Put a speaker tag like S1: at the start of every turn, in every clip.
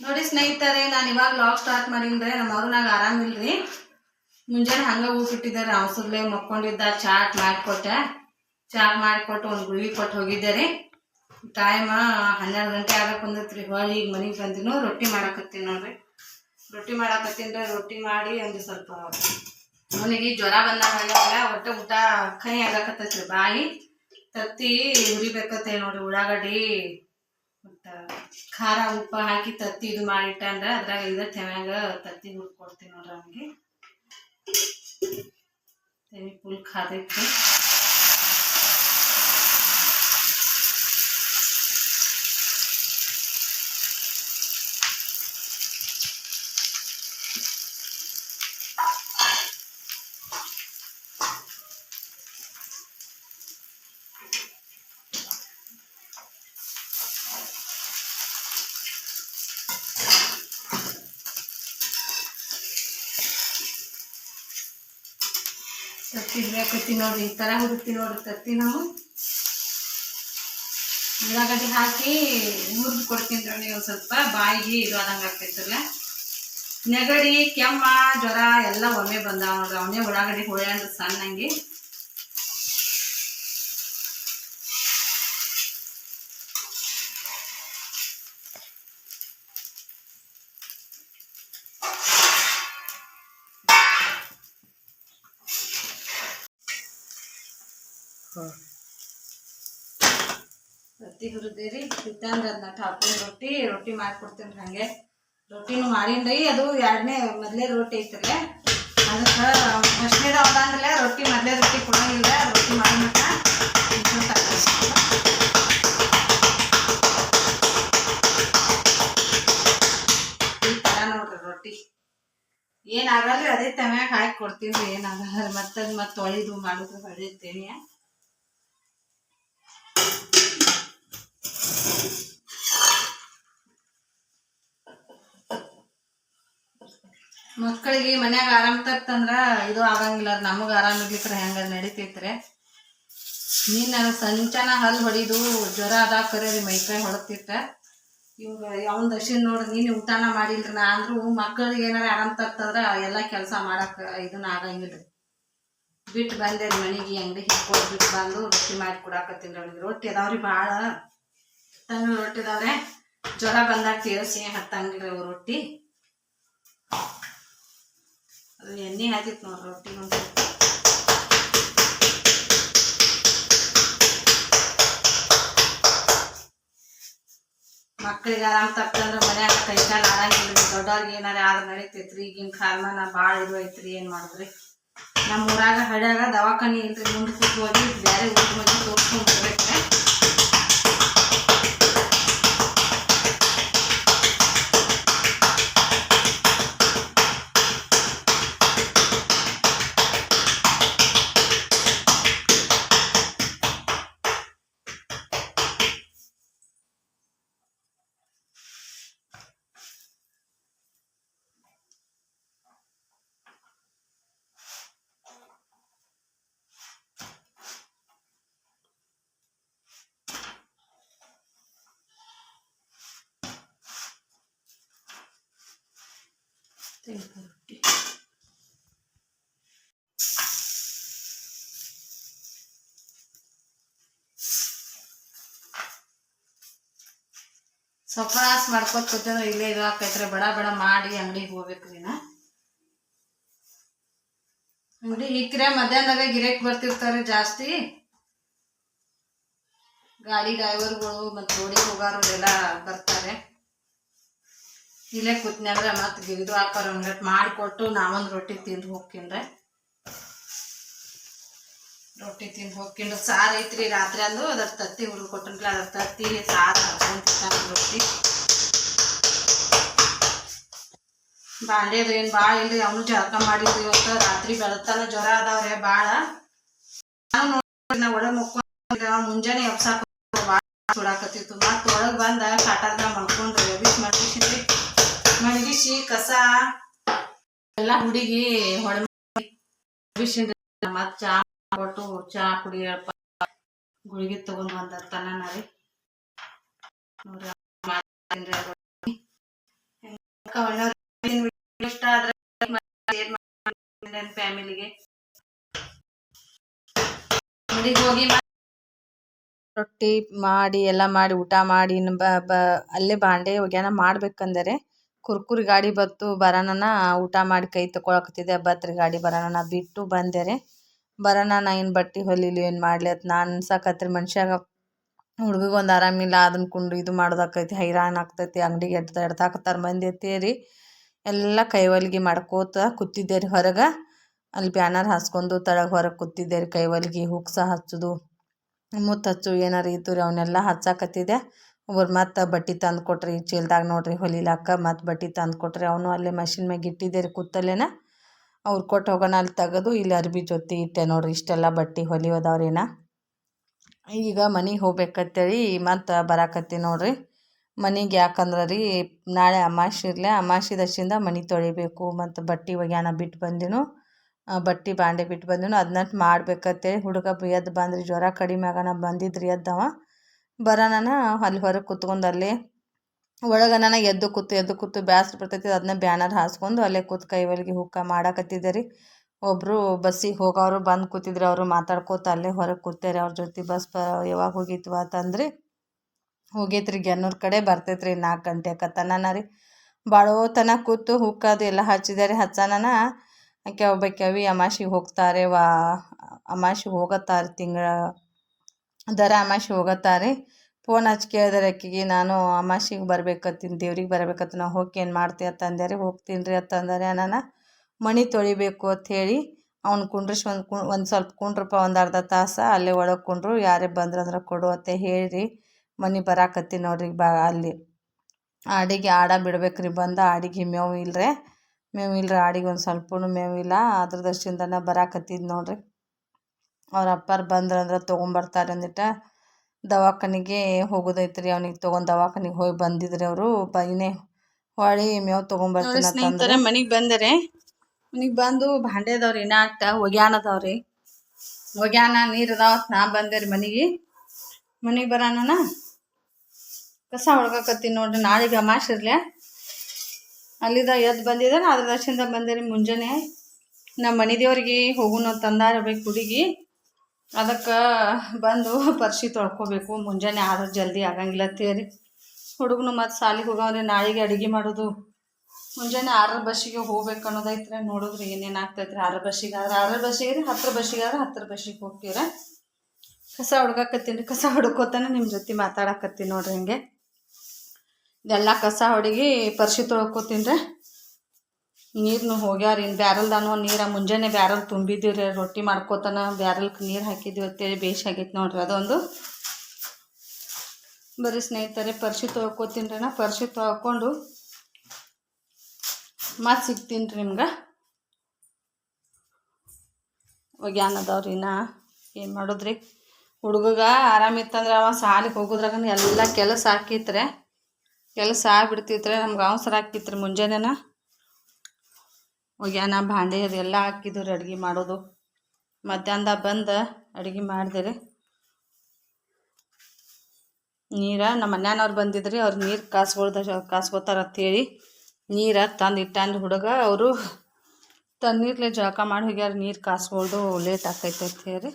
S1: ನೋಡಿ ಸ್ನೇಹಿತರೆ, ನಾನು ಇವಾಗ ಲಾಗ್ ಸ್ಟಾರ್ಟ್ ಮಾಡಿದ್ರೆ ನಮ್ಮ ಅವ್ರನಾಗ ಆರಾಮಿಲ್ರಿ ಮುಂಜಾನೆ ಹಂಗೆ ಊಟ ಇಟ್ಟಿದ್ದಾರೆ ಅವಸರ್ಲೆ ಮಕ್ಕೊಂಡಿದ್ದ ಚಾಟ್ ಮಾಡಿಕೊಟ್ಟೆ. ಚಾಟ್ ಮಾಡಿಕೊಟ್ಟು ಒಂದು ಗುಳಿ ಕೊಟ್ಟು ಹೋಗಿದ್ದೆ ರೀ ಟೈಮ್ ಹನ್ನೆರಡು ಗಂಟೆ ಆಗಕ್ಕೆ ಬಂದೈತ್ರಿ ಹೊಳ್ಳಿ ಈಗ ಮನೆಗೆ ಬಂದಿನೂ ರೊಟ್ಟಿ ಮಾಡಕತ್ತೀನಿ ನೋಡ್ರಿ. ರೊಟ್ಟಿ ಮಾಡಾಕತ್ತೀನಿ ರೊಟ್ಟಿ ಮಾಡಿ ಒಂದು ಸ್ವಲ್ಪ ಅವನಿಗೆ ಜ್ವರ ಬಂದಾಗ ಒಟ್ಟು ಊಟ ಕೈ ಆಗಕತ್ತೈತ್ರಿ, ಬಾಯಿ. ತತ್ತಿ ಹುರಿಬೇಕತ್ತೆ ನೋಡ್ರಿ, ಉಳ್ಳಾಗಡ್ಡಿ ಮತ್ತು ಖಾರ ಉಪ್ಪು ಹಾಕಿ ತತ್ತಿ ಇದು ಮಾಡಿಟ್ಟಂದ್ರೆ ಅದ್ರಾಗ ಇದ ತೆಮ್ಯಾಗ ತತ್ತಿ ಹುರ್ಕೊಡ್ತೀನಿ ನೋಡ್ರಿ ಅವನಿಗೆ. ಫುಲ್ ಖಾರ ತತ್ತಿ ಹಿಡಿಯಾಕತ್ತಿ ನೋಡ್ರಿ ಈ ಥರ ಹುಡುಕ್ತಿ ನೋಡ್ರಿ ತತ್ತಿ ನಾವು. ಉಳ್ಳಾಗಡ್ಡಿ ಹಾಕಿ ಹುರಿದು ಕೊಡ್ತೀನಿ ನೋಡಿ ಒಂದು ಸ್ವಲ್ಪ, ಬಾಯಿಗೆ ಇದು ಆದಂಗೆ ಆಗ್ತೈತಲ್ಲ ನೆಗಡಿ, ಕೆಮ್ಮ, ಜ್ವರ ಎಲ್ಲ ಒಮ್ಮೆ ಬಂದಾವ ನೋಡ್ರಿ. ಅವನೇ ಉಳ್ಳಾಗಡ್ಡಿ ಹೋಳಿ ಅಂದ್ರೆ ಸಣ್ಣಂಗೆ. ರೊಟ್ಟಿ ಹುರಿದಿರಿ ಇತ್ತಂದ್ರೆ ಅದನ್ನ ಹಾಕೊಂಡು ರೊಟ್ಟಿ ರೊಟ್ಟಿ ಮಾಡ್ಕೊಡ್ತೀನಿ ಹಂಗೆ. ರೊಟ್ಟಿನೂ ಮಾಡೀನಿ ಅದು ಎರಡನೇ ಮೊದಲೇ ರೊಟ್ಟಿ ಐತಲ್ಲ. ಅದಕ್ಕೆ ಫಸ್ಟ್ನೇದು ಅಂದ್ರೆ ರೊಟ್ಟಿ ಮೊದಲೇ ರೊಟ್ಟಿ ಕೊಡೋಂಗಿಲ್ಲ, ರೊಟ್ಟಿ ಮಾಡಿ ನೋಡ್ರಿ ರೊಟ್ಟಿ. ಏನಾಗಲ್ರಿ ಅದೇ ತಮ್ಯಾಗ ಹಾಕಿ ಕೊಡ್ತೀನಿ ಏನಾಗಲ್ಲ ಮತ್ತೆ ಮತ್ತೆ ತೊಳೆದು ಮಾಡೋದು ಹೊಡಿತೀನಿ ಮಕ್ಕಳಿಗೆ ಮನ್ಯಾಗ ಆರಾಮ್ ತತ್ತಂದ್ರ ಇದು ಆಗಂಗಿಲ್ಲ ನಮಗೆ ಆರಾಮ್ ಇರ್ಲಿಕ್ರ ಹೆಂಗ ನಡಿತೈತ್ರಿ? ನೀನ್ ನನಗೆ ಸಂಚನ ಹಲ್ ಹೊಡಿದು ಜ್ವರ ಅದ ಕರೀ ಮೈಕೈ ಹೊಡತಿತ್ತ. ಇವಾಗ ಅವನ ದಶಿನ ನೋಡ್ರಿ ನೀನು ಊಟನ ಮಾಡಿಲ್ರಿ ನಾ ಅಂದ್ರು ಮಕ್ಕಳಿಗೆ ಏನಾರ ಆರಾಮ್ ತತ್ತಂದ್ರ ಎಲ್ಲ ಕೆಲಸ ಮಾಡಕ್ ಇದನ್ನ ಆಗಂಗಿಲ್ರಿ ಬಿಟ್ಟು ಬಂದೆ ಮನೆಗೆ, ಅಂಗಡಿ ಹಿಡ್ಕೊಂಡು ಬಿಟ್ಟು ಬಂದು ರೊಟ್ಟಿ ಮಾಡಿ ಕೊಡಾಕತ್ತೀನಿ ಅವ್ರಿಗೆ ರೊಟ್ಟಿ ಅದಾವ್ರಿ ಭಾಳ ತಂದು ರೊಟ್ಟಿ ಅದಾವ್ರೆ. ಜ್ವರ ಬಂದಾಗ ತೀರಸಿ ಹತ್ತಂಗಿಲ್ರಿ ಅವು ರೊಟ್ಟಿ. ಅದು ಎಣ್ಣೆ ಹಾಕಿತ್ತು ನೋಡ್ರಿ ರೊಟ್ಟಿ ಒಂದು. ಮಕ್ಕಳಿಗೆ ಆರಾಮ್ ತಪ್ಪಂದ್ರೆ ಮನ್ಯಾಗ ಕೈಕಾಲ ಆಡಂಗಿಲ್ಲ ದೊಡ್ಡವ್ರಿಗೆ ಏನಾರ ಆದ್ರೆ ನಡೀತೈತ್ರಿ, ಈಗಿನ ಕಾಲಮಾನ ಭಾಳ ಇದು ಐತ್ರಿ, ಏನು ಮಾಡಿದ್ರಿ? ನಮ್ಮ ಊರಾಗ ಹಳ್ಯಾಗ ದವಾಖಾನೆ ಇಲ್ರಿ, ಮುಂದೆ ಕೂತು ಹೋಗಿ ಬೇರೆ ಊರಿಗೆ ಹೋಗಿ ತೋರ್ಸ್ಕೊಂಡ್ ತೆಂಗಿನ ರೊಟ್ಟಿ ಸೊಪ್ಪಾಸ್ ಮಾಡ್ಕೊತ ಕೂತಂದ್ರೆ, ಇಲ್ಲೇ ಇದು ಆಕೈತ್ರಿ ಬಡ ಬಡ ಮಾಡಿ ಅಂಗಡಿಗೆ ಹೋಗ್ಬೇಕ್ರಿ ನಾ. ಅಂಗಡಿ ಇಕ್ರೆ ಮಧ್ಯಾಹ್ನದಾಗ ಗಿರಾಕಿ ಬರ್ತಿರ್ತಾರೆ ಜಾಸ್ತಿ. ಗಾಡಿ ಡ್ರೈವರ್ಗಳು ಮತ್ತು ರೋಡಿ ಹೋಗೋರು ಎಲ್ಲ ಬರ್ತಾರೆ. ಇಲ್ಲೇ ಕೂತ್ನ್ಯಾಗ್ರೆ ಮತ್ತೆ ಗಿರಿದು ಹಾಕೋರು ಒಂದಟ್ ಮಾಡಿಕೊಟ್ಟು ನಾವೊಂದು ರೊಟ್ಟಿ ತಿಂದು ಹೋಗ್ಕಿಂದ್ರೆ ರೊಟ್ಟಿ ತಿಂದು ಹೋಗ್ಕೊಂಡು ಸಾರು ಐತ್ರಿ ರಾತ್ರಿ ಅಂದು ಅದ್ರ ತತ್ತಿ ಹುಡುಗ ಕೊಟ್ಟನ್ಲ ಅದ್ರ ತತ್ತಿ ಸಾರು ತಿಂತಾನೆ ರೊಟ್ಟಿ. ಬಾಂಡೆದು ಏನು ಭಾಳ ಇಲ್ರಿ, ಅವನು ಜಳಕ ಮಾಡಿದ್ರಿ ಇವತ್ತು, ರಾತ್ರಿ ಬೆಳತನ ಜ್ವರ ಅದಾವ್ರೆ ಭಾಳ ನಾವು ನೋಡಿ ನಾ ಒಳಗೆ ಮುಂಜಾನೆ ಎಬ್ಸಾಕ ಭಾಳ ಸುಡಾಕತ್ತಿತ್ತು. ಮತ್ತೆ ಒಳಗೆ ಬಂದ ಕಾಟದ ಮಾಡ್ಕೊಂಡು ಎಬಿಸ್ ಮಡಗಿಸಿದ್ರಿ ಮಡಗಿಸಿ ಕಸ, ಎಲ್ಲ ಹುಡುಗಿ ಹೊಳೆ ಮತ್ತೆ ಚಾ ಕೊಟ್ಟು ಚಾ ಕುಡಿಯಪ್ಪ. ಗುಳಿಗೆ ತಗೊಂಡ್ ಬಂದ ತನ ರೀ. ಇಷ್ಟ ಆದ್ರೆ ಫ್ಯಾಮಿಲಿಗೆ. ಹೋಗಿ ರೊಟ್ಟಿ ಮಾಡಿ, ಎಲ್ಲ ಮಾಡಿ, ಊಟ ಮಾಡಿ ಬ ಬ, ಅಲ್ಲೇ ಬಾಂಡೆ ಒಗ್ಯಾನ ಮಾಡ್ಬೇಕಂದರೆ ಕುರ್ಕುರಿ ಗಾಡಿ ಬತ್ತು ಬರೋಣನ ಊಟ ಮಾಡಿ ಕೈ ತಕೊಳಕತ್ತಿದ್ದೆ. ಬತ್ರಿ ಗಾಡಿ ಬರೋಣ ಬಿಟ್ಟು ಬಂದೆ ಬರೋಣ ನಾ ಏನು ಬಟ್ಟೆ ಹೊಲಿಲಿ, ಏನು ಮಾಡಲಿ ನಾನು ಅನ್ಸಕತ್ರಿ ಮನುಷ್ಯಾಗ ಹುಡ್ಗಗೆ ಒಂದು ಆರಾಮಿಲ್ಲ ಅದನ್ನ ಕುಂಡು ಇದು ಮಾಡೋದಾಕೈತಿ, ಹೈರಾಣ ಆಗ್ತೈತಿ, ಅಂಗಡಿಗೆ ಎಡ್ತ ಎಡ್ತಾಕತ್ತಾರ ಮಂದಿ ಎತ್ತೇರಿ ಎಲ್ಲ ಕೈ ಹೊಲಿಗೆ ಮಾಡ್ಕೋತ ಕೂತಿದ್ದೆ ರೀ ಹೊರಗೆ. ಅಲ್ಲಿ ಬ್ಯಾನರ್ ಹಾಸ್ಕೊಂಡು ತಳಗೆ ಹೊರಗೆ ಕೂತಿದ್ದೆ ರೀ ಹೊಲಿಗೆ ಹುಕ್ಸ ಹಚ್ಚೋದು, ಮುತ್ತು ಹಚ್ಚು, ಏನಾರು ಇತ್ತು ರೀ ಅವನ್ನೆಲ್ಲ ಹಚ್ಚಾಕತ್ತಿದ್ದೆ ಒಬ್ಬರು ಮತ್ತು ಬಟ್ಟೆ ತಂದು ಕೊಟ್ರಿ ಚೀಲ್ದಾಗ ನೋಡ್ರಿ, ಹೊಲಿಲಾಕ ಮತ್ತು ಬಟ್ಟೆ ತಂದು ಕೊಟ್ರಿ ಅವನು ಅಲ್ಲೇ ಮಷಿನ್ ಮ್ಯಾಗ ಇಟ್ಟಿದ್ದೆ ರೀ ಕೂತಲ್ಲೇನ. ಅವ್ರು ಕೊಟ್ಟು ಹೋಗೋಣ, ಅಲ್ಲಿ ತೆಗೆದು, ಇಲ್ಲಿ ಅರ್ಬಿ ಜೊತೆ ಇಟ್ಟೆ ನೋಡ್ರಿ, ಇಷ್ಟೆಲ್ಲ ಬಟ್ಟೆ ಹೊಲಿಯೋದವ್ರೇನ. ಈಗ ಮನೆಗೆ ಹೋಗ್ಬೇಕತ್ತೇಳಿ ಮತ್ತೆ ಬರಾಕತ್ತಿ ನೋಡ್ರಿ. ಮನೆಗೆ ಯಾಕಂದ್ರೆ ರೀ ನಾಳೆ ಅಮಾಶಿ ಇರಲಿ, ಅಮಾಶಿ ದಶಿಂದ ಮನೆ ತೊಳಿಬೇಕು ಮತ್ತು ಬಟ್ಟೆ ಒಗ್ಯಾನ ಬಿಟ್ಟು ಬಂದಿನು. ಬಟ್ಟೆ ಬಾಂಡೆ ಬಿಟ್ಟು ಬಂದಿನು ಅದನ್ನ ಮಾಡ್ಬೇಕತ್ತೇಳಿ ಹುಡುಗ ಎದ್ದು ಬಂದ್ರಿ, ಜ್ವರ ಕಡಿಮೆ ಆಗೋಣ ಬಂದಿದ್ರಿ ಎದ್ದವ ಬರೋಣ ಅಲ್ಲಿ ಹೊರಗೆ ಕುತ್ಕೊಂಡು ಅಲ್ಲೇ ಒಳಗೆ ನನಗೆ ಎದ್ದು ಕೂತು ಎದ್ದು ಕೂತು ಬ್ಯಾಸ್ರ ಬರ್ತೈತಿ ಅದನ್ನ ಬ್ಯಾನರ್ ಹಾಸ್ಕೊಂಡು ಅಲ್ಲೇ ಕೂತು ಕೈ ಹೊಲಿಗೆ ಹುಕ್ಕ ಮಾಡಾಕತ್ತಿದ್ದೆ ರೀ ಒಬ್ಬರು ಬಸ್ಸಿಗೆ ಹೋಗೋರು ಬಂದು ಕೂತಿದ್ರು, ಅವರು ಮಾತಾಡ್ಕೋತ ಅಲ್ಲೇ ಹೊರಗೆ ಕೂತಾರೆ. ಅವ್ರ ಜೊತೆ ಬಸ್ ಬ, ಯಾವಾಗ ಹೋಗಿತ್ತು ಅಂತಂದ್ರಿ, ಹೋಗೈತ್ರಿ ಗೆನ್ನೂರು ಕಡೆ ಬರ್ತೈತ್ರಿ ನಾಲ್ಕು ಗಂಟೆ ಕತ್ತನ ರೀ ಬಾಳೋತನ ಕೂತು ಹುಕ್ಕ ಅದು ಎಲ್ಲ ಹಚ್ಚಿದಾರೆ. ಹಚ್ಚನ ಆಕೆ ಒಬ್ಬಾಕಿ ಅಮಾಶಿಗೆ ಹೋಗ್ತಾರೆ, ವಾ ಅಮಾಶಿಗೆ ಹೋಗತ್ತಾರೆ ತಿಂಗಳ ದರ ಅಮಾಶಿ ಹೋಗತ್ತಾರೆ. ಫೋನ್ ಹಚ್ಚಿ ಕೇಳಿದ್ರೆ ಆಕಿಗೆ ನಾನು ಅಮಾಸಿಗೆ ಬರ್ಬೇಕತ್ತೀನಿ, ದೇವ್ರಿಗೆ ಬರ್ಬೇಕತ್ತ ನಾವು ಹೋಗಿ ಏನು ಮಾಡ್ತೀಯ ಅಂತ ರೀ ಹೋಗ್ತೀನಿ ರೀ ಅಂತಂದರೆ ನಾನು ಮಣಿ ತೊಳಿಬೇಕು ಅಂಥೇಳಿ ಅವ್ನು ಕುಂಡ್ರಿಸಿ ಒಂದು ಕು, ಒಂದು ಸ್ವಲ್ಪ ಕುಂಡ್ರಪ್ಪ, ಒಂದು ಅರ್ಧ ತಾಸು ಅಲ್ಲೇ ಒಳಗೆ ಕುಂಡ್ರು. ಯಾರೇ ಬಂದ್ರೆ ಅಂದ್ರೆ ಕೊಡು ಅಂತ ಹೇಳಿ ಮನೆ ಬರಾಕತ್ತಿ ನೋಡ್ರಿ, ಬಾ ಅಲ್ಲಿ. ಆಡಿಗೆ ಆಡ ಬಿಡ್ಬೇಕು ರೀ ಬಂದು ಆಡಿಗೆ ಮೇವು ಇಲ್ರೆ. ಮೇವು ಇಲ್ರಿ, ಆಡಿಗೆ ಒಂದು ಸ್ವಲ್ಪನೂ ಮೇವು ಇಲ್ಲ. ಅದ್ರ ದರ್ಶನದನ್ನ ಬರಾಕತ್ತಿದ್ದು ನೋಡ್ರಿ. ಅವ್ರ ಅಪ್ಪಾರು ಬಂದ್ರಂದ್ರೆ ತೊಗೊಂಬರ್ತಾರೆ ಅಂದಿಟ್ಟ. ದವಾಖಾನಿಗೆ ಹೋಗೋದೈತ್ರಿ. ಅವ್ನಿಗೆ ತಗೊಂಡ್ ದವಾಖಾನಿಗೆ ಹೋಗಿ ಬಂದಿದ್ರಿ ಅವರು. ಬೈನೆ ಹೊಳಿ ಮೇವು ತೊಗೊಂಬರ್ತೀನಿ ಸ್ನೇಹಿತರೆ ಮನೆಗೆ ಬಂದರೆ ಮನೆಗೆ ಬಂದು ಭಾಂಡೆ ಅದಾವ್ರಿ ಇನ್ನ ಅಟ್ಟ ಒಗ್ಯಾನ ಅದಾವ್ರಿ ಒಗ್ಯಾನ ನೀರು ಅದಾವ ನಾ ಬಂದೆ ರೀ ಮನೆಗೆ. ಮನೆಗೆ ಬರೋಣ ಕಸ ಹೊಡ್ಕಕತ್ತೀನಿ ನೋಡ್ರಿ ನಾಳೆಗೆ ಅಮಾಶ್ ಇರ್ಲೆ. ಅಲ್ಲಿದ ಎದ್ದು ಬಂದಿದ್ದಾನೆ ಅದ್ರ ದರ್ಶನದಾಗ ಬಂದೆ ರೀ ಮುಂಜಾನೆ. ನಮ್ಮ ಮನೆ ದೇವ್ರಿಗೆ ಹೋಗುನು ತಂದಾರ ಬೇಕು ಹುಡುಗಿ ಅದಕ್ಕೆ ಬಂದು ಪರ್ಶಿ ತೊಳ್ಕೊಬೇಕು. ಮುಂಜಾನೆ ಆದ್ರೆ ಜಲ್ದಿ ಆಗಂಗಿಲ್ಲ ತೇರಿ ಹುಡುಗನು ಮತ್ತು ಸಾಲಿಗೆ ಹೋಗವ್ರಿ ನಾಯಿಗೆ ಅಡುಗೆ ಮಾಡೋದು. ಮುಂಜಾನೆ ಆರರ ಬಸ್ಸಿಗೆ ಹೋಗ್ಬೇಕು ಅನ್ನೋದೈತ್ರೆ. ನೋಡಿದ್ರೆ ಏನೇನು ಆಗ್ತೈತ್ರಿ. ಆರರ ಬಸ್ಸಿಗೆ ಆದ್ರೆ ಆರರ ಬಸ್ಸಿಗೆ ರೀ, ಹತ್ತರ ಬಸ್ಸಿಗೆ ಆದ್ರೆ ಹತ್ತರ ಬಸ್ಸಿಗೆ ಹೋಗ್ತೀರ ಕಸ ಹುಡ್ಗಾಕತ್ತೀನಿ, ಕಸ ಹುಡ್ಕೋತಾನೆ ನಿಮ್ಮ ಜೊತೆ ಮಾತಾಡಕತ್ತೀನಿ ನೋಡ್ರಿ ಹಿಂಗೆ. ಇದೆಲ್ಲ ಕಸ ಹೊಡಗಿ ಪರ್ಶಿ ತೊಳ್ಕೊತೀನಿ ರೀ ನೀರನ್ನು ಹೋಗ್ಯಾರ ಇನ್ನು ಬ್ಯಾರಲ್ದಾನು ನೀರು ಮುಂಜಾನೆ ಬ್ಯಾರಲ್ ತುಂಬಿದ್ದೀವಿ ರೀ ರೊಟ್ಟಿ ಮಾಡ್ಕೋತಾನ ಬ್ಯಾರಲ್ಗೆ ನೀರು ಹಾಕಿದ್ದೀವಿ ಅಂತೇಳಿ ಆಗೈತೆ ನೋಡ್ರಿ. ಅದೊಂದು ಬರೀ ಸ್ನೇಹಿತರೆ, ಪರ್ಶಿ ತೊಳ್ಕೊತೀನಿ ರೀ ನಾ ಪರ್ಶಿ ತೊಳ್ಕೊಂಡು ಮತ್ತೆ ಸಿಗ್ತೀನಿ ರೀ ನಿಮ್ಗೆ. ಒಗ್ಯಾನ್ ಅದಾವ್ರಿ ನಾ. ಏನು ಮಾಡೋದ್ರಿ? ಹುಡುಗಗ ಆರಾಮಿತ್ತಂದ್ರೆ ಅವ ಸಾಲಿಗೆ ಹೋಗೋದ್ರಾಗ ಎಲ್ಲ ಕೆಲಸ ಹಾಕಿತ್ರೆ, ಕೆಲಸ ಆಗ್ಬಿಡ್ತಿತ್ರೆ ನಮ್ಗೆ ಅವಸರ ಹಾಕಿತ್ರಿ ಮುಂಜಾನೆನ. ಒಗ್ಯಾನ ಭಾಂಡೆ ಅದೆಲ್ಲ ಹಾಕಿದ್ರು ಅಡುಗೆ ಮಾಡೋದು. ಮಧ್ಯಾಹ್ನದಾಗ ಬಂದು ಅಡುಗೆ ಮಾಡಿದೆ ರೀ ನೀರು, ನಮ್ಮ ಮನ್ಯಾನವ್ರು ಬಂದಿದ್ರಿ, ಅವ್ರು ನೀರು ಕಾಸ್ಕೊಳ್ದ ಕಾಸ್ಕೊತಾರ ಅಂತೇಳಿ ನೀರು ತಂದು ಇಟ್ಟಂದು ಹುಡುಗ. ಅವರು ತಣ್ಣೀರ್ಲೆ ಜಳಕ ಮಾಡಿ ಹೋಗ್ಯಾರ, ನೀರು ಕಾಸ್ಕೊಳ್ದು ಲೇಟ್ ಆಕೈತೆ ಅಂತೇಳಿ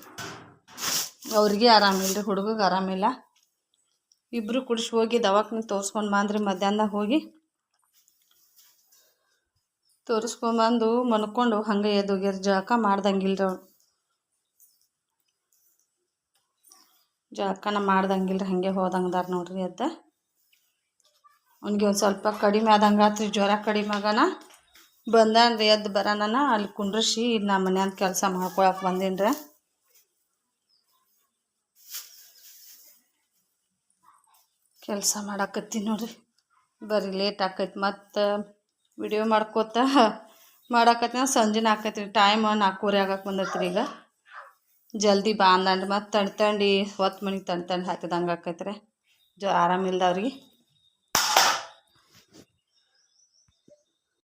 S1: ಅವ್ರಿಗೆ ಆರಾಮಿಲ್ಲ ರೀ ಹುಡುಗಗೆ ಆರಾಮಿಲ್ಲ ಇಬ್ಬರು ಕುಡಿಸಿ ಹೋಗಿ ದವಾಖಾನೆ ತೋರಿಸ್ಕೊಂಡು ಬಂದ್ರಿ ಮಧ್ಯಾಹ್ನದಾಗ ಹೋಗಿ. ತೋರಿಸ್ಕೊಂಬಂದು ಮನ್ಕೊಂಡು ಹಂಗೆ ಎದ್ದು ಜಳಕ ಮಾಡ್ದಂಗಿಲ್ಲ ರೀ ಅವ್ರು ಜಳಕನ ಮಾಡ್ದಂಗಿಲ್ಲ ಹಾಗೆ ಹೋದಂಗದಾರ ನೋಡ್ರಿ ಅದ ಅವ್ನಿಗೆ ಒಂದು ಸ್ವಲ್ಪ ಕಡಿಮೆ ಆದಂಗೆ ಆತ್ರಿ, ಜ್ವರ ಕಡಿಮೆ ಆಗನ. ಬಂದಾನ್ರಿ, ಎದ್ದು ಬರೋಣ ಅಲ್ಲಿ ಕುಂಡ್ರಿಸಿ ನಾ ಮನ್ಯಾನ ಕೆಲಸ ಮಾಡ್ಕೊಳಕ್ಕೆ ಬಂದೀನಿ ರೀ ಕೆಲಸ ಮಾಡಾಕತ್ತೀನಿ ನೋಡ್ರಿ. ಬರೀ ಲೇಟ್ ಆಕೈತಿ ಮತ್ತು ವಿಡಿಯೋ ಮಾಡ್ಕೋತ ಮಾಡಾಕತ್ತೀನಿ ಸಂಜೆನ ಆಕೈತಿ ರೀ ಟೈಮ್ ನಾಲ್ಕೂವರೆ ಆಗಕ್ಕೆ ಬಂದೈತ್ರಿ ಈಗ. ಜಲ್ದಿ ಬಾ ಅಂದ್ರೆ ಮತ್ತು ತಣ್ ತಂಡಿ ಹೊತ್ತು ಮನೆಗೆ ತಣ್ ತಂಡಿ ಹಾಕಿದಂಗೆ ಆಕೈತ್ರಿ. ಜ ಆರಾಮಿಲ್ದವ್ರಿಗೆ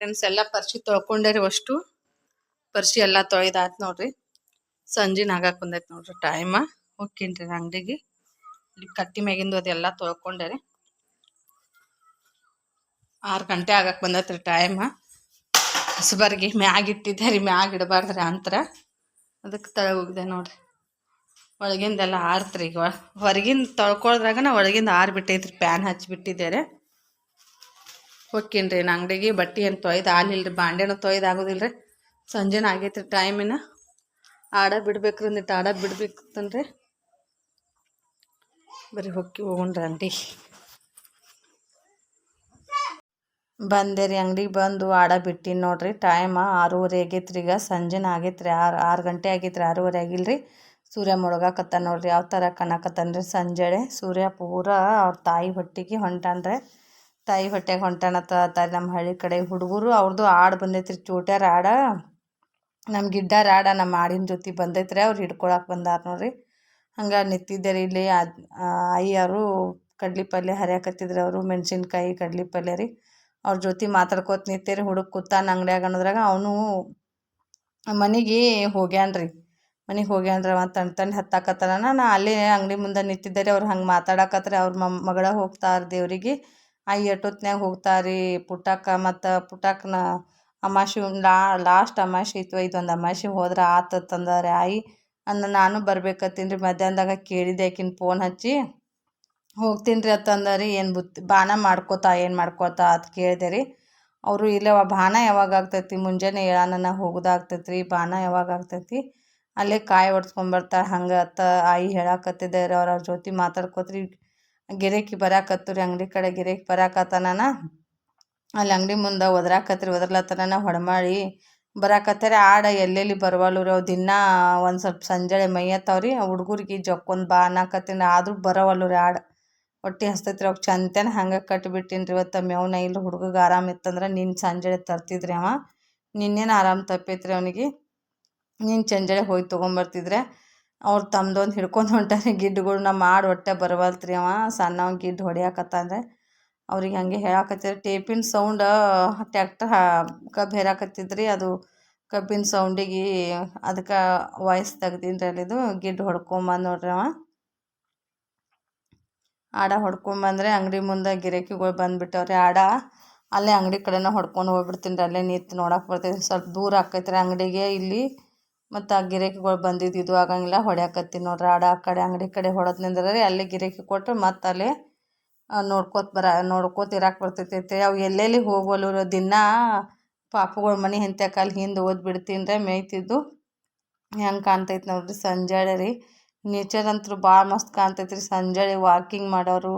S1: ಫ್ರೆಂಡ್ಸ್ ಎಲ್ಲ ಪರ್ಸಿ ತೊಳ್ಕೊಂಡೆ ರೀ ಅಷ್ಟು. ಪರ್ಸಿ ಎಲ್ಲ ತೊಳೆದಾಯ್ತು ನೋಡ್ರಿ. ಸಂಜೆನ ಆಗಕ್ಕೆ ಬಂದೈತೆ ನೋಡ್ರಿ ಟೈಮ ಹೋಗ್ತೀನಿ ರೀ ಅಂಗಡಿಗೆ. ಇಲ್ಲಿ ಕಟ್ಟಿ ಮ್ಯಾಗಿಂದು ಅದೆಲ್ಲ ತೊಳ್ಕೊಂಡೆ ರೀ ಆರು ಗಂಟೆ ಆಗಕ್ಕೆ ಬಂದತ್ರಿ ಟೈಮ್ ಹಸುಬರ್ಗಿ ಮ್ಯಾಗಿಟ್ಟಿದ್ದೆ ರೀ ಮ್ಯಾಗ ಇಡಬಾರ್ದ್ರಿ ಅಂತರ. ಅದಕ್ಕೆ ತಳ ಹೋಗಿದೆ ನೋಡ್ರಿ. ಒಳಗಿಂದೆಲ್ಲ ಆರ್ತ್ರಿ ಈಗ. ಹೊರಗಿಂದ ತೊಳ್ಕೊಳ್ದ್ರಾಗ ನಾ ಒಳಗಿಂದ ಆರು ಬಿಟ್ಟೈತ್ರಿ ಪ್ಯಾನ್ ಹಚ್ಚಿಬಿಟ್ಟಿದ್ದೆ ರೀ. ಹೋಗ್ತೀನಿ ರೀ ನಾ ಅಂಗಡಿಗೆ ಬಟ್ಟೆ ಏನು ತೊಯ್ದು ಆಲಿಲ್ಲ ರೀ ಬಾಂಡೆನೂ ತೊಯ್ದು ಆಗೋದಿಲ್ಲ ರೀ ಸಂಜೆನ ಆಗೈತ್ರಿ ಟೈಮಿನ ಆಡ ಬಿಡ್ಬೇಕ್ರಿ ಒಂದಿಟ್ಟು ಆಡ ಬಿಡ್ಬೇಕಂತನ್ರಿ ಬರೀ ಹೊಕ್ಕಿ ಹೋಗೋಣ್ರಿ ಅಂಗಡಿ ಬಂದೆ ರೀ ಅಂಗ್ಡಿಗೆ ಬಂದು ಆಡ ಬಿಟ್ಟಿನಿ ನೋಡ್ರಿ. ಟೈಮ್ ಆರೂವರೆ ಆಗೈತೆ ರೀ ಈಗ ಸಂಜೆನ ಆಗೈತೆ ರೀ ಆರು ಆರು ಗಂಟೆ ಆಗೈತೆ ರೀ ಆರೂವರೆ ಆಗಿಲ್ರಿ. ಸೂರ್ಯ ಮುಳುಗಾಕತ್ತ ನೋಡ್ರಿ, ಯಾವ ಥರ ಕಾಣಕತ್ತಾನ್ರಿ. ಸಂಜೆಳೆ ಸೂರ್ಯ ಪೂರ ಅವ್ರ ತಾಯಿ ಹೊಟ್ಟೆಗೆ ಹೊಂಟಾನ್ರೆ. ತಾಯಿ ಹೊಟ್ಟೆಗೆ ಹೊಂಟಾನತ್ತ ನಮ್ಮ ಹಳ್ಳಿ ಕಡೆ ಹುಡುಗರು ಅವ್ರದ್ದು ಆಡು ಬಂದೈತೆ ರೀ ಚೂಟ್ಯಾರ ಆಡ. ನಮ್ಮ ಗಿಡ್ಡಾರ ಆಡ ನಮ್ಮ ಆಡಿನ ಜೊತೆ ಬಂದೈತೆ ರೀ ಅವ್ರು ಹಿಡ್ಕೊಳಕ್ಕೆ ಬಂದಾರ ನೋಡ್ರಿ. ಹಂಗೆ ನಿಂತಿದ್ದೆ ರೀ ಇಲ್ಲಿ ಅಯ್ಯಾರು ಕಡ್ಲಿ ಪಲ್ಯ ಹರಿಯಾಕತ್ತಿದ್ರು ಅವರು, ಮೆಣಸಿನ್ಕಾಯಿ ಕಡ್ಲಿ ಪಲ್ಯ ರೀ. ಅವ್ರ ಜೊತೆ ಮಾತಾಡ್ಕೋತ ನಿಂತೇರಿ ಹುಡುಗ ಕೂತಾನ ಅಂಗಡ್ಯಾಗ ಅನ್ನೋದ್ರಾಗ ಅವನು ಮನೆಗೆ ಹೋಗ್ಯಾನ್ರಿ. ಮನೆಗೆ ಹೋಗ್ಯಾನ್ರಿ ಅವ ತಣ್ಣ ತಣ್ಣ ಹತ್ತಾಕತ್ತಾನ. ನಾ ಅಲ್ಲೇ ಅಂಗಡಿ ಮುಂದೆ ನಿಂತಿದ್ದೆ ರೀ ಅವ್ರು ಹಂಗೆ ಮಾತಾಡಕತ್ರಿ. ಅವ್ರ ಮಗಳ ಹೋಗ್ತಾರ ದೇವ್ರಿಗೆ. ಆ ಎಷ್ಟೊತ್ನ್ಯಾಗ ಹೋಗ್ತಾರಿ ಪುಟ್ಟಕ್ಕ ಮತ್ತು ಪುಟ್ಟಕ್ಕನ ಅಮಾಶಿ ಲಾ ಲಾಸ್ಟ್ ಅಮಾಶಿ ಇತ್ತು ಇದೊಂದು ಅಮಾಶಿ ಹೋದ್ರೆ ಆತತ್ತಂದಾರೆ ಆಯಿ ಅಂದ ನಾನು ಬರ್ಬೇಕತ್ತೀನಿ ರೀ ಮಧ್ಯಾಹ್ನದಾಗ ಕೇಳಿದೆ ಆಕಿನ ಫೋನ್ ಹಚ್ಚಿ. ಹೋಗ್ತೀನಿ ರೀ ಅಂತಂದ ರೀ ಏನು ಬುತ್ತಿ, ಬಾಣ ಮಾಡ್ಕೋತಾ, ಏನು ಮಾಡ್ಕೋತಾ ಅದು ಕೇಳಿದೆ ರೀ. ಅವರು ಇಲ್ಲವ ಬಾಣ ಯಾವಾಗ ಆಗ್ತೈತಿ, ಮುಂಜಾನೆ ಏಳಾನನ ಹೋಗೋದಾಗ್ತೈತಿ ರೀ ಬಾಣ ಯಾವಾಗ ಆಗ್ತೈತಿ. ಅಲ್ಲೇ ಕಾಯಿ ಒಡ್ಸ್ಕೊಂಬರ್ತಾಳೆ ಹಂಗೆ ಅತ್ತ ಆಯಿ ಹೇಳಾಕತ್ತಿದ್ದೆ ರೀ, ಅವ್ರ ಜೊತೆ ಮಾತಾಡ್ಕೋತ್ರಿ. ಗಿರೇಕಿ ಬರಾಕತ್ತು ರೀ, ಅಂಗಡಿ ಕಡೆ ಗಿರೇಕಿ ಬರಾಕತ್ತಾನ ಅಲ್ಲಿ ಅಂಗಡಿ ಮುಂದೆ ಒದ್ರಾಕತ್ರಿ ಒದರ್ಲತ್ತನ ಹೊಡಮಾಳಿ. ಬರಾಕತ್ತಾರೆ, ಆಡ ಎಲ್ಲೆಲ್ಲಿ ಬರವಲ್ಲು ರೀ, ಅವು ದಿನ ಒಂದು ಸ್ವಲ್ಪ ಸಂಜೆ ಮೈ ರೀ ಹುಡುಗರಿಗೆ ಜೊಕ್ಕೊಂದು ಬಾ ಅನ್ನಕತ್ತೀನಿ ಆದರೂ ಬರವಲ್ಲು ರೀ, ಆಡ. ಹೊಟ್ಟೆ ಹಸ್ತೈತ್ರಿ ಅವಾಗ ಚಂತನ ಹಂಗೆ ಕಟ್ಟಿಬಿಟ್ಟಿನಿ ರೀ ಇವತ್ತು ಮೇವ್ನ ಇಲ್ಲ ಹುಡುಗಗೆ ಆರಾಮ ಇತ್ತಂದ್ರೆ ನಿನ್ನ ಸಂಜೆ ತರ್ತಿದ್ರಿ ಅವ. ನಿನ್ನೇನು ಆರಾಮ ತಪ್ಪೈತ್ರಿ ಅವನಿಗೆ. ನೀನು ಹೋಯ್ ಹೋಗಿ ತೊಗೊಂಬರ್ತಿದ್ರೆ ಅವ್ರು ತಮ್ಮದೊಂದು ಹಿಡ್ಕೊಂಡು ಹೊಂಟಾರೆ. ಗಿಡ್ಡುಗಳ್ನ ಮಾಡಿ ಹೊಟ್ಟೆ ಬರವಲ್ತ್ರಿ ಅವ. ಸಣ್ಣವ ಗಿಡ್ಡು ಹೊಡಿಯಾಕತ್ತಂದ್ರೆ ಅವ್ರಿಗೆ ಹಂಗೆ ಹೇಳಾಕತ್ತಿದ್ರು. ಟೇಪಿನ ಸೌಂಡ ಟ್ಯಾಕ್ಟರ್ ಕಬ್ಬು ಹೇರಾಕತ್ತಿದ್ರಿ ಅದು ಕಬ್ಬಿನ ಸೌಂಡಿಗೆ ಅದಕ್ಕೆ ವಾಯ್ಸ್ ತೆಗ್ದಿನ್ರಿ ಅಲ್ಲಿದು. ಗಿಡ್ಡು ಹೊಡ್ಕೊಂಬಂದು ನೋಡ್ರಿ ಅವ. ಆಡ ಹೊಡ್ಕೊಂಬಂದ್ರೆ ಅಂಗಡಿ ಮುಂದೆ ಗಿರಾಕಿಗಳು ಬಂದುಬಿಟ್ಟವ್ರಿ, ಆಡ. ಅಲ್ಲೇ ಅಂಗಡಿ ಕಡೆನೇ ಹೊಡ್ಕೊಂಡು ಹೋಗ್ಬಿಡ್ತೀನಿ ರೀ ಅಲ್ಲೇ ನಿಂತು ನೋಡಕ್ಕೆ ಬರ್ತೈತಿ. ಸ್ವಲ್ಪ ದೂರ ಆಕೈತೆ ಅಂಗಡಿಗೆ ಇಲ್ಲಿ. ಮತ್ತು ಆ ಗಿರಾಕಿಗಳು ಬಂದಿದ್ದು ಇದು ಆಗಂಗಿಲ್ಲ, ಹೊಡ್ಯಾಕತ್ತೀನಿ ನೋಡ್ರಿ, ಆಡ. ಆ ಕಡೆ ಅಂಗಡಿ ಕಡೆ ಹೊಡೆದು ನಿಂದ್ರೆ ರೀ ಅಲ್ಲೇ ಗಿರಾಕಿ ಕೊಟ್ಟರೆ ಮತ್ತೆ ಅಲ್ಲೇ ನೋಡ್ಕೋತ ಬರ, ನೋಡ್ಕೋತ ಇರಕ್ಕೆ ಬರ್ತೈತಿ. ಅವು ಎಲ್ಲೆಲ್ಲಿ ಹೋಗೋಲ್ಲ ದಿನ ಪಾಪುಗಳ ಮನೆ ಹೆಂತ್ಯಾಕ ಅಲ್ಲಿ ಹಿಂದೆ ಓದಿ ಬಿಡ್ತೀನಿ ರೀ ಮೇಯ್ತಿದ್ದು. ಹೆಂಗೆ ಕಾಣ್ತೈತೆ ನೋಡ್ರಿ, ಸಂಜಾಳೆ ರೀ. ನೇಚರ್ ಅಂತೂ ಭಾಳ ಮಸ್ತ್ ಕಾಣ್ತೈತೆ ಸಂಜೆ ವಾಕಿಂಗ್ ಮಾಡೋರು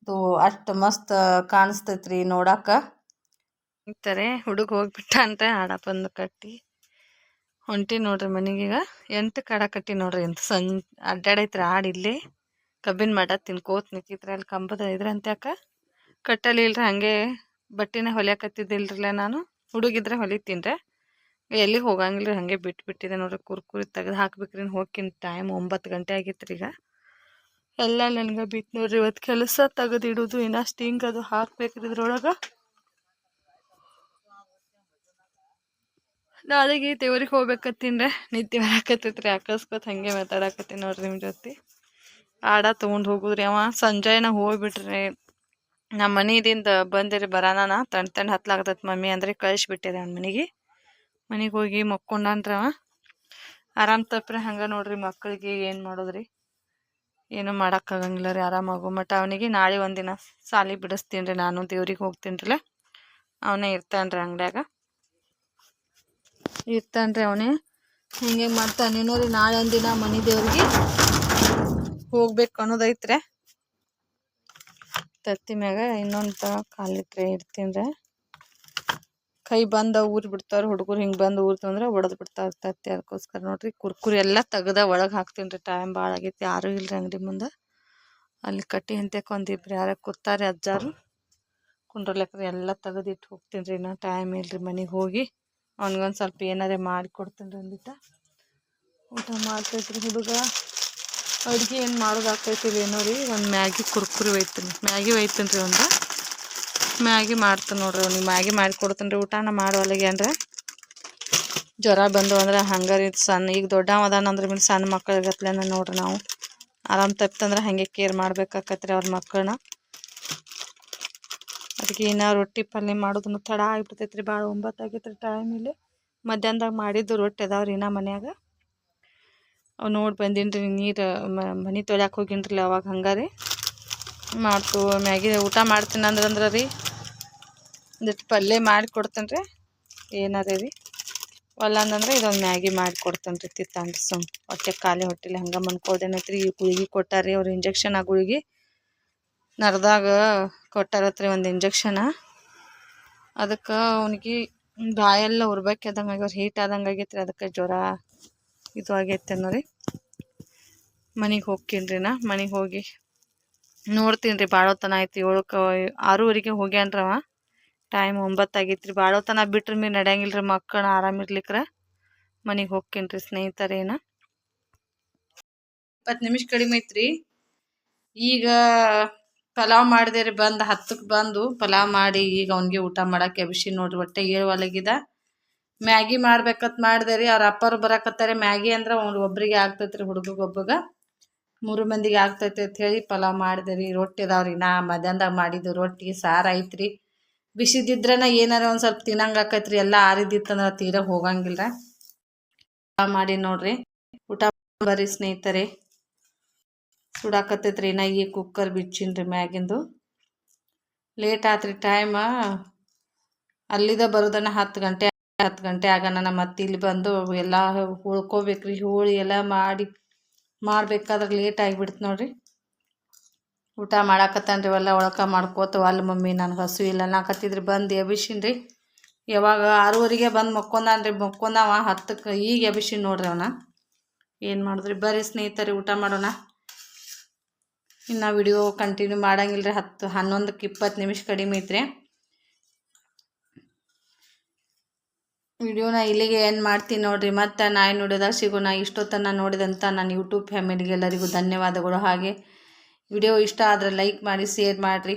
S1: ಅದು ಅಷ್ಟು ಮಸ್ತ್ ಕಾಣಿಸ್ತೈತ್ರಿ ನೋಡಾಕ. ಇಂತಾರೆ ಹುಡುಗ ಹೋಗ್ಬಿಟ್ಟ ಅಂತ ಆಡ ಬಂದು ಕಟ್ಟಿ. ಹೊಂಟಿ ನೋಡ್ರಿ ಮನೆಗೀಗ ಎಂಟು ಕಡ ಕಟ್ಟಿ ನೋಡ್ರಿ ಎಂತ ಸಂ ಅಡ್ಡಾಡೈತ್ರಿ ಆಡ್ ಇಲ್ಲಿ. ಕಬ್ಬಿನ ಮಠ ತಿನ್ಕೋತ್ ನಿಂತಿದ್ರೆ ಅಲ್ಲಿ ಕಂಬದ ಇದ್ರ ಅಂತ್ಯಾಕ ಯಾಕ ಕಟ್ಟಲಿಲ್ರಿ ಹಾಗೆ ಬಟ್ಟಿನ ಹೊಲಿಯಾಕತ್ತಿದ್ದಿಲ್ರಲ್ಲ ನಾನು. ಹುಡುಗಿದ್ರೆ ಹೊಲಿತೀನ್ರಿ ಎಲ್ಲಿಗೆ ಹೋಗಂಗಿಲ್ಲ ಹಂಗೆ ಹಾಗೆ ಬಿಟ್ಬಿಟ್ಟಿದೆ ನೋಡ್ರಿ ಕುರ್ಕುರಿ ತೆಗೆದು ಹಾಕ್ಬೇಕ್ರಿ ಹೋಗಿನ ಟೈಮ್ ಒಂಬತ್ತು ಗಂಟೆ ಆಗಿತ್ತು ಈಗ. ಎಲ್ಲ ನನಗೆ ಬಿತ್ತು ನೋಡ್ರಿ ಇವತ್ತು ಕೆಲಸ ತೆಗೆದಿಡೋದು ಇನ್ನು ಸ್ಟಿಂಗ್ ಅದು ಹಾಕ್ಬೇಕ್ರಿ ಇದ್ರೊಳಗೆ. ನಾಳೆಗೆ ದೇವ್ರಿಗೆ ಹೋಗ್ಬೇಕತ್ತೀನಿ ರೀ ನಿದ್ದೆ ಬರಾಕತ್ತೈತ್ರಿ ಹಾಕಸ್ಕೊತ ಹಾಗೆ ಮಾತಾಡಕತ್ತೀನಿ ನೋಡ್ರಿ ನಿಮ್ಮ ಜೊತೆ. ಆಡ ತೊಗೊಂಡು ಹೋಗುದ್ರಿ ಅವ, ಸಂಜೆನ ಹೋಗ್ಬಿಟ್ರಿ ನಮ್ಮ ಮನೆಯಿಂದ ಬಂದಿರಿ ಬರಾನ ತಣ್ಣ ತಣ್ಣ ಹತ್ಲಾಗ್ತೈತೆ ಮಮ್ಮಿ, ಅಂದ್ರೆ ಕಳಿಸ್ಬಿಟ್ಟಿದೆ ಅವ್ನ ಮನೆಗೆ. ಮನೆಗೆ ಹೋಗಿ ಮಕ್ಕೊಂಡಂತ್ರ ಆರಾಮ್ ತಪ್ಪ್ರಿ ಹಂಗೆ ನೋಡ್ರಿ ಮಕ್ಕಳಿಗೆ ಏನು ಮಾಡೋದ್ರಿ? ಏನು ಮಾಡೋಕ್ಕಾಗಂಗಿಲ್ಲ ರೀ ಆರಾಮಾಗೋ. ಮಟ್ಟ ಅವನಿಗೆ ನಾಳೆ ಒಂದಿನ ಸಾಲಿ ಬಿಡಿಸ್ತೀನಿ ರೀ ನಾನು ದೇವ್ರಿಗೆ ಹೋಗ್ತೀನಿ ಅವನೇ ಇರ್ತಾನೆ ರೀ ಅಂಗಡ್ಯಾಗ. ಇರ್ತಾನೆ ರೀ ಅವನೇ. ಹಿಂಗೆ ಮಾಡ್ತಾನೇನೋ ರೀ ನಾಳೆ ಒಂದಿನ ಮನೆ ದೇವ್ರಿಗೆ ಹೋಗ್ಬೇಕು ಅನ್ನೋದೈತ್ರಿ. ತತ್ತಿ ಮ್ಯಾಗ ಇನ್ನೊಂದು ಕಾಲಿಟ್ರೆ ಇಡ್ತೀನಿ ರೀ. ಕೈ ಬಂದ ಊರಿ ಬಿಡ್ತಾರೆ ಹುಡುಗರು ಹಿಂಗೆ ಬಂದು ಊರ್ತು ಅಂದ್ರೆ ಒಡೆದು ಬಿಡ್ತಾ ತತ್ತಿ ಅದಕ್ಕೋಸ್ಕರ ನೋಡ್ರಿ ಕುರ್ಕುರಿ ಎಲ್ಲ ತೆಗ್ದ ಒಳಗೆ ಹಾಕ್ತೀನಿ ರೀ ಟೈಮ್ ಭಾಳ ಆಗೈತಿ. ಯಾರೂ ಇಲ್ರಿ ಅಂಗಡಿ ಮುಂದೆ. ಅಲ್ಲಿ ಕಟ್ಟಿ ಹಿಂತೆಕ್ ಒಂದಿಬ್ರು ಯಾರ ಕೂತಾರೆ ಅಜ್ಜಾರು. ಕುಂಡ್ರಲೆಕ್ರಿ ಎಲ್ಲ ತೆಗೆದಿಟ್ಟು ಹೋಗ್ತೀನಿ ರೀ ನಾ ಟೈಮ್ ಇಲ್ರಿ ಮನೆಗೆ ಹೋಗಿ. ಅವ್ನಿಗೊಂದು ಸ್ವಲ್ಪ ಏನಾರೇ ಮಾಡಿ ಕೊಡ್ತೀನಿ ರೀ ಅಂದಿಟ್ಟ ಊಟ ಮಾಡ್ತೈತ್ರಿ ಹುಡುಗ. ಅಡುಗೆ ಏನು ಮಾಡೋದಾಗ್ತೈತಿ ಏನೋ ರೀ, ಒಂದು ಮ್ಯಾಗಿ ಕುರ್ಕುರಿ ಒಯ್ತೀನಿ. ಮ್ಯಾಗಿ ಒಯ್ತೀನಿ ರೀ ಒಂದು. ಮ್ಯಾಗಿ ಮಾಡ್ತೀನಿ ನೋಡ್ರಿ ಅವ್ನಿಗೆ. ಮ್ಯಾಗಿ ಮಾಡಿ ಕೊಡ್ತೀನಿ ರೀ ಊಟನ ಮಾಡುವಲ್ಲಿಗೆ ಜ್ವರ ಬಂದು ಅಂದ್ರೆ ಹಂಗೆ ರೀ ಸಣ್ಣ, ಈಗ ದೊಡ್ಡವ ಅದಾನಂದ್ರೆ ಮೇಲೆ ಸಣ್ಣ ಮಕ್ಕಳಿಗತ್ಲೇನ ನೋಡ್ರಿ ನಾವು. ಆರಾಮ್ ತಪ್ಪಿತಂದ್ರೆ ಹಾಗೆ ಕೇರ್ ಮಾಡ್ಬೇಕಾಕತ್ರಿ ಅವ್ರ ಮಕ್ಕಳನ್ನ ಅದಕ್ಕೆ ಇನ್ನು ರೊಟ್ಟಿ ಪಲ್ಯ ಮಾಡೋದನ್ನು ತಡ ಆಗಿಬಿಡ್ತೈತೆ ರೀ ಭಾಳ ಒಂಬತ್ತು ಆಗೈತೆ ರೀ ಟೈಮ್ ಇಲ್ಲಿ. ಮಧ್ಯಾಹ್ನದಾಗ ಮಾಡಿದ್ದು ರೊಟ್ಟಿ ಅದಾವ್ರಿ ಇನ್ನ ಮನ್ಯಾಗ. ಅವು ನೋಡಿ ಬಂದೀನಿ ರೀ ನೀರು ಮನೆ ತೊಳ್ಯಾಕೆ ಹೋಗಿನ್ರಿ ಅವಾಗ ಹಂಗಾರಿ. ಮಾಡ್ತು, ಮ್ಯಾಗಿ ಊಟ ಮಾಡ್ತೀನಿ ಅಂದ್ರೆ ರೀ. ಒಂದಿಟ್ಟು ಪಲ್ಯ ಮಾಡಿ ಕೊಡ್ತೇನೆ ರೀ ಏನಾರ ರೀ ಒಲ್ಲ ಅಂತಂದ್ರೆ ಇದೊಂದು ಮ್ಯಾಗಿ ಮಾಡಿ ಕೊಡ್ತೇನೆ ರೀ ತಿತ್ತಂದ್ರೆ ಸುಮ್. ಹೊಟ್ಟೆ ಖಾಲಿ ಹೊಟ್ಟೆಲಿ ಹಂಗೆ ಮನ್ಕೋದೇನೈತೆ ರೀ ಗುಳಿಗೆ ಕೊಟ್ಟಾರಿ ಅವ್ರು ಇಂಜೆಕ್ಷನ್ ಆ ಗುಳಿಗೆ. ನರದಾಗ ಕೊಟ್ಟಾರತ್ರಿ ಒಂದು ಇಂಜೆಕ್ಷನ ಅದಕ್ಕೆ ಅವನಿಗೆ ಬಾಯೆಲ್ಲ ಉರ್ಬೇಕಾದಂಗೆ ಆಗ್ಯಾವ ಹೀಟ್ ಆದಂಗೆ ಆಗೈತೆ ರೀ ಅದಕ್ಕೆ ಜ್ವರ ಇದು ಆಗೈತೆ ಅನ್ನೋ ರೀ ಮನೆಗೆ ಹೋಗ್ತೀನಿ ರೀ ನಾ. ಮನೆಗೆ ಹೋಗಿ ನೋಡ್ತೀನಿ ರೀ ಭಾಳೋತನ ಆಯ್ತು. ಏಳಕ್ಕೆ ಆರೂವರೆಗೆ ಹೋಗ್ಯಾನ್ರವ. ಟೈಮ್ ಒಂಬತ್ತು ಆಗೈತೆ ರೀ ಭಾಳೋತನ ಬಿಟ್ರೆ ಮೇಲೆ ನಡೆಯಂಗಿಲ್ಲ ರೀ ಆರಾಮ ಆರಾಮಿರ್ಲಿಕ್ರ ಮನೆಗೆ ಹೋಗ್ತೀನಿ ರೀ ಸ್ನೇಹಿತರೇನ ಇಪ್ಪತ್ತು ನಿಮಿಷ ಕಡಿಮೆ ಐತ್ರಿ. ಈಗ ಪಲಾವ್ ಮಾಡಿದೆ ರೀ ಬಂದು ಹತ್ತಕ್ಕೆ ಬಂದು ಪಲಾವ್ ಮಾಡಿ ಈಗ ಅವ್ನಿಗೆ ಊಟ ಮಾಡಕ್ಕೆ ಎಬ್ಸಿ ನೋಡ್ರಿ ಏಳು ಏಳುವಲಗಿದ ಮ್ಯಾಗಿ ಮಾಡ್ಬೇಕತ್ ಮಾಡಿದೆ ರೀ ಅವ್ರ ಅಪ್ಪರು ಬರಕತ್ತಾರೆ. ಮ್ಯಾಗಿ ಅಂದ್ರೆ ಅವ್ನು ಒಬ್ಬರಿಗೆ ಆಗ್ತೈತೆ ರೀ ಹುಡುಗಗೆ ಒಬ್ಬಗ. ಮೂರು ಮಂದಿಗೆ ಆಗ್ತೈತೆ ಅಂತ ಹೇಳಿ ಪಲಾವ್ ಮಾಡಿದೆ ರೀ ರೊಟ್ಟಿ ಅದಾವ್ರಿ. ನಾ ಮಧ್ಯಾಹ್ನದಾಗ ಮಾಡಿದ್ದು ರೊಟ್ಟಿ, ಸಾರು ಐತ್ರಿ. ಬಿಸಿದಿದ್ರನ ಏನಾರ ಒಂದು ಸ್ವಲ್ಪ ತಿನ್ನಂಗೆ ಆಕೈತ್ರಿ, ಎಲ್ಲ ಆರಿದಿತ್ತಂದ್ರೆ ತೀರ ಹೋಗಂಗಿಲ್ಲ ಮಾಡಿ ನೋಡ್ರಿ. ಊಟ ಬರ್ರಿ ಸ್ನೇಹಿತರೆ. ಸುಡಾಕತ್ತೈತ್ರಿ ನಾ ಈ ಕುಕ್ಕರ್ ಬಿಚ್ಚಿನ್ರಿ ಮ್ಯಾಗಿಂದು. ಲೇಟ್ ಆತ್ರಿ ಟೈಮ ಅಲ್ಲಿದ ಬರೋದನ್ನ ಹತ್ತು ಗಂಟೆ ಹತ್ತು ಗಂಟೆ ಆಗೋಣ ಮತ್ತೆ ಇಲ್ಲಿ ಬಂದು ಎಲ್ಲ ಉಳ್ಕೋಬೇಕ್ರಿ, ಹೋಳಿ ಎಲ್ಲ ಮಾಡಿ, ಮಾಡ್ಬೇಕಾದ್ರೆ ಲೇಟ್ ಆಗಿಬಿಡ್ತು ನೋಡ್ರಿ. ಊಟ ಮಾಡಾಕತ್ತಾನ್ರಿ ಎಲ್ಲ ಒಳಕ ಮಾಡ್ಕೋತ ಅಲ್ಲಿ ಮಮ್ಮಿ, ನನಗೆ ಹಸು ಇಲ್ಲ ನಾಕತ್ತಿದ್ರಿ ಬಂದು ಎಬಿಸಿನ್ರಿ ಯಾವಾಗ ಆರೂವರೆಗೆ ಬಂದು ಮಕ್ಕೊಂದಾನ್ರಿ ಮಕ್ಕೊಂದವ ಹತ್ತಕ್ಕೆ ಈಗ ಎಬಿಸಿನ್ ನೋಡ್ರಿ ಅವನ. ಏನು ಮಾಡಿದ್ರಿ? ಬರ್ರಿ ಸ್ನೇಹಿತರಿ, ಊಟ ಮಾಡೋಣ. ಇನ್ನು ವಿಡಿಯೋ ಕಂಟಿನ್ಯೂ ಮಾಡಂಗಿಲ್ಲ ರೀ ಹತ್ತು, ಹನ್ನೊಂದಕ್ಕೆ ಇಪ್ಪತ್ತು ನಿಮಿಷ ಕಡಿಮೆ ಐತ್ರಿ. ವಿಡಿಯೋನ ಇಲ್ಲಿಗೆ ಏನು ಮಾಡ್ತೀನಿ ನೋಡ್ರಿ. ಮತ್ತು ನಾಯಿ ನೋಡಿದಾಗ ಸಿಗೋಣ. ಇಷ್ಟೊತ್ತನ್ನು ನೋಡಿದಂಥ ನನ್ನ ಯೂಟ್ಯೂಬ್ ಫ್ಯಾಮಿಲಿಗೆಲ್ಲರಿಗೂ ಧನ್ಯವಾದಗಳು. ಹಾಗೆ ವಿಡಿಯೋ ಇಷ್ಟ ಆದರೆ ಲೈಕ್ ಮಾಡಿ, ಶೇರ್ ಮಾಡಿರಿ.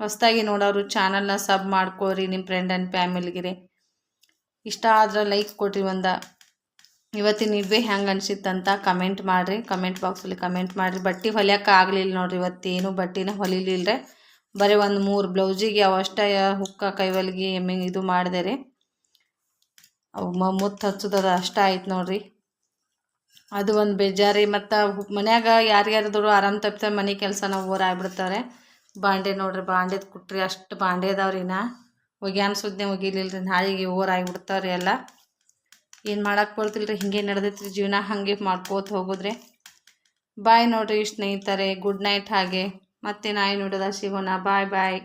S1: ಹೊಸದಾಗಿ ನೋಡೋರು ಚಾನಲ್ನ ಸಬ್ ಮಾಡ್ಕೋರಿ ನಿಮ್ಮ ಫ್ರೆಂಡ್ ಆ್ಯಂಡ್ ಫ್ಯಾಮಿಲಿಗೆ ಇಷ್ಟ ಆದ್ರೆ ಲೈಕ್ ಕೊಡ್ರಿ ಒಂದು. ಇವತ್ತಿನ ನೀವೇ ಹೆಂಗೆ ಅನಿಸಿತ್ತಂತ ಕಮೆಂಟ್ ಮಾಡಿರಿ. ಕಮೆಂಟ್ ಬಾಕ್ಸಲ್ಲಿ ಕಮೆಂಟ್ ಮಾಡಿರಿ. ಬಟ್ಟೆ ಹೊಲಿಯೋಕೆ ಆಗಲಿಲ್ಲ ನೋಡ್ರಿ ಇವತ್ತೇನು ಬಟ್ಟೆನ ಹೊಲಿಲಿಲ್ಲ ರೀ ಬರೀ ಒಂದು ಮೂರು ಬ್ಲೌಸಿಗೆ ಅವಷ್ಟೇ ಹುಕ್ಕ, ಕೈವಲ್ಗಿ ಎಮ್ಮೆ ಇದು ಮಾಡಿದೆ ರೀ. ಅವು ಮುತ್ತು ಹಚ್ಚೋದದ ಅಷ್ಟ ಆಯ್ತು ನೋಡ್ರಿ. ಅದು ಒಂದು ಬೇಜಾರಿ. ಮತ್ತು ಮನ್ಯಾಗ ಯಾರ್ಯಾರದ್ರು ಆರಾಮ್ ತಪ್ಪಿದ್ರೆ ಮನೆ ಕೆಲಸನ ಓರ್ ಆಗ್ಬಿಡ್ತಾರೆ ಬಾಂಡೆ ನೋಡ್ರಿ, ಬಾಂಡೆದು ಕುಟ್ರಿ, ಅಷ್ಟು ಬಾಂಡೆ ಅದಾವ್ರಿ ನಾ ಒಗ್ಯಾನ ಸುದ್ದಿ ಒಗಿಲಿಲ್ಲ ರೀ ನಾಳೆಗೆ ಆಗಿಬಿಡ್ತಾವ್ರಿ ಎಲ್ಲ. ಏನು ಮಾಡೋಕ್ಕೆ ಬರ್ತಿಲ್ಲ ರೀ ಹಿಂಗೆ ನಡೆದೈತ್ರಿ ಜೀವನ, ಹಾಗೆ ಮಾಡ್ಕೋತ ಹೋಗೋದ್ರಿ. ಬಾಯ್ ನೋಡ್ರಿ ಸ್ನೇಹಿತರೆ, ಗುಡ್ ನೈಟ್ ಹಾಗೆ. ಮತ್ತೆ ನಾಯಿ ನೋಡೋದ ಶಿವನ. ಬಾಯ್ ಬಾಯ್.